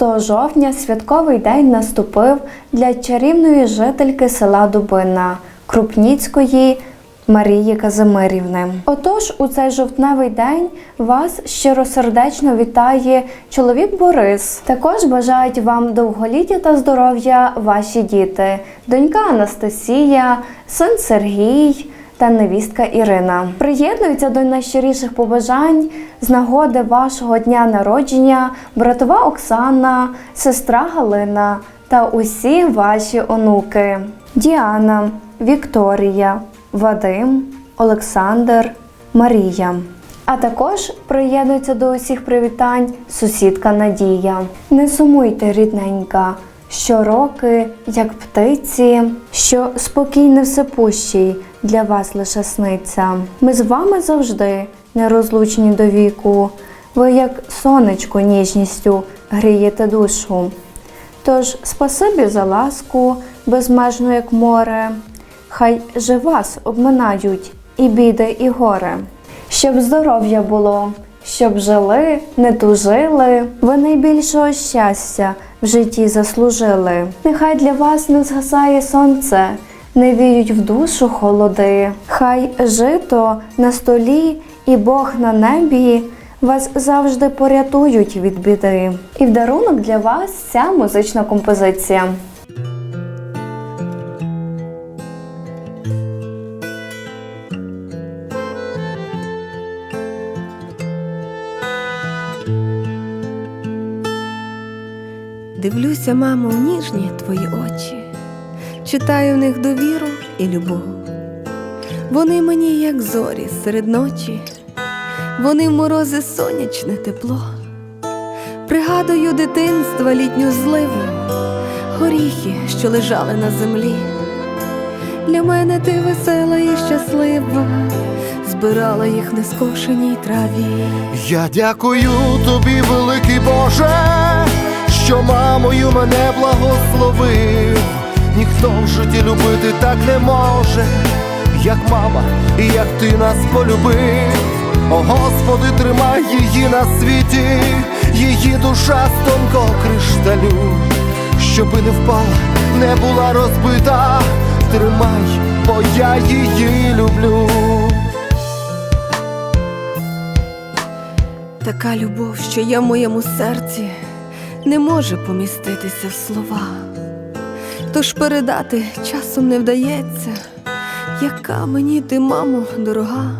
6 жовтня святковий день наступив для чарівної жительки села Дубина Крупніцької Марії Казимирівни. Отож, у цей жовтневий день вас щиросердечно вітає чоловік Борис. Також бажають вам довголіття та здоров'я ваші діти, донька Анастасія, син Сергій та невістка Ірина. Приєднуються до найщиріших побажань з нагоди вашого дня народження, братова Оксана, сестра Галина та усі ваші онуки: Діана, Вікторія, Вадим, Олександр, Марія. А також приєднується до усіх привітань сусідка Надія. Не сумуйте, рідненька, щороки, як птиці, що спокійне всепущий для вас лише сниться. Ми з вами завжди нерозлучні до віку. Ви, як сонечко, ніжністю грієте душу. Тож спасибі за ласку, безмежну, як море. Хай же вас обминають і біди, і горе. Щоб здоров'я було, щоб жили, не тужили, ви найбільшого щастя в житті заслужили. Нехай для вас не згасає сонце, не віють в душу холоди. Хай жито на столі і Бог на небі вас завжди порятують від біди. І в дарунок для вас ця музична композиція. Дивлюся, мамо, в ніжні твої очі, читаю в них довіру і любов. Вони мені, як зорі серед ночі, вони в морози сонячне тепло. Пригадую дитинства літню зливу, горіхи, що лежали на землі. Для мене ти весела і щаслива, збирала їх в нескошеній траві. Я дякую тобі, великий Боже, що мамою мене благословив. Ніхто в житті любити так не може, як мама, і як ти нас полюбив. О Господи, тримай її на світі, її душа з тонкого кришталю, щоби не впала, не була розбита. Тримай, бо я її люблю. Така любов, що є в моєму серці, не може поміститися в слова. Тож передати часом не вдається, яка мені ти, мамо, дорога.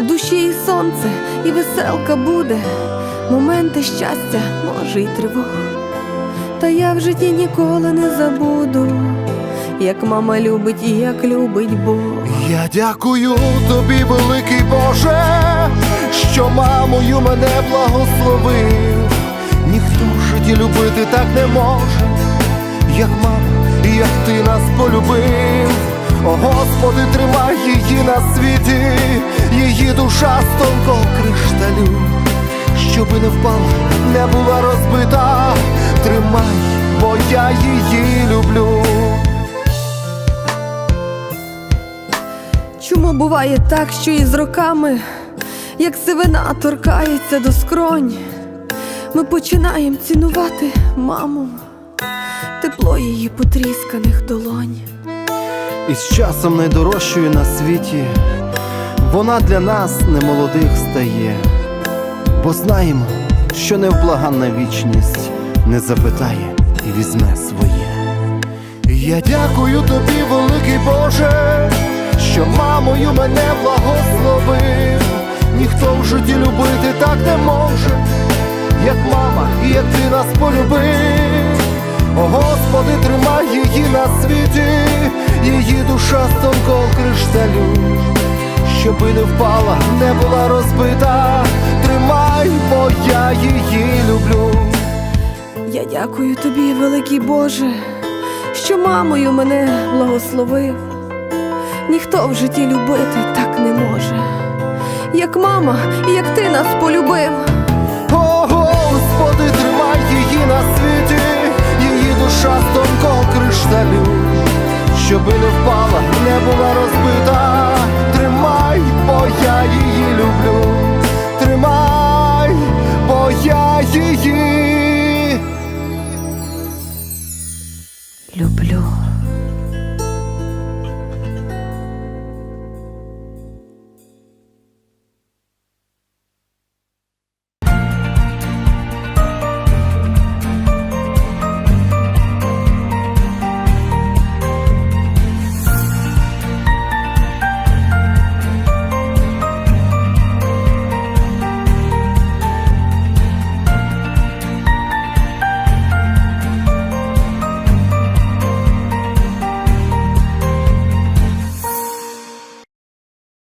В душі і сонце, і веселка буде, моменти щастя, може, й тривог. Та я в житті ніколи не забуду, як мама любить і як любить Бог. Я дякую тобі, великий Боже, що мамою мене благословив. Ніхто в житті любити так не може, як мама, як ти нас полюбив. О Господи, тримай її на світі, її душа з тонкого кришталю, щоби не впала, не була розбита. Тримай, бо я її люблю. Чому буває так, що із роками, як сивина торкається до скронь, ми починаємо цінувати маму, тепло її потрісканих долонь. І з часом найдорожчою на світі вона для нас немолодих стає, бо знаємо, що невблаганна вічність не запитає і візьме своє. Я дякую тобі, великий Боже, що мамою мене благословив. Ніхто в житті любити так не може, як мама, і як ти нас полюбив. Господи, тримай її на світі, її душа з тонкого кришталю, щоби не впала, не була розбита. Тримай, бо я її люблю. Я дякую тобі, великий Боже, що мамою мене благословив. Ніхто в житті любити так не може, як мама, як ти нас душа з тонкого кришталю, щоби не впала, не була розбита.